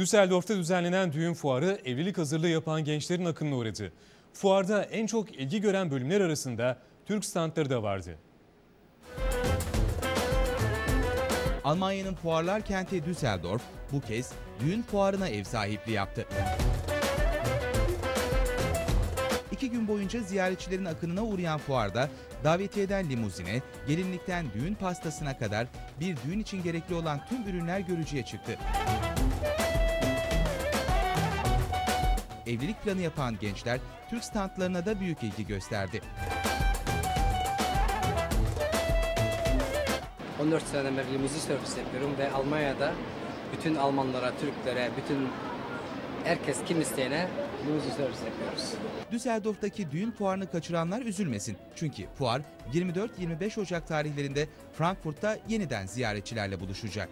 Düsseldorf'ta düzenlenen düğün fuarı evlilik hazırlığı yapan gençlerin akınına uğradı. Fuarda en çok ilgi gören bölümler arasında Türk standları da vardı. Almanya'nın fuarlar kenti Düsseldorf bu kez düğün fuarına ev sahipliği yaptı. İki gün boyunca ziyaretçilerin akınına uğrayan fuarda davetiyeden limuzine, gelinlikten düğün pastasına kadar bir düğün için gerekli olan tüm ürünler görücüye çıktı. Evlilik planı yapan gençler Türk standlarına da büyük ilgi gösterdi. 14 seneden beri limuzin servis yapıyorum ve Almanya'da bütün Almanlara, Türklere, bütün herkes kim isteyene limuzin servis yapıyoruz. Düsseldorf'taki düğün fuarını kaçıranlar üzülmesin. Çünkü fuar 24-25 Ocak tarihlerinde Frankfurt'ta yeniden ziyaretçilerle buluşacak.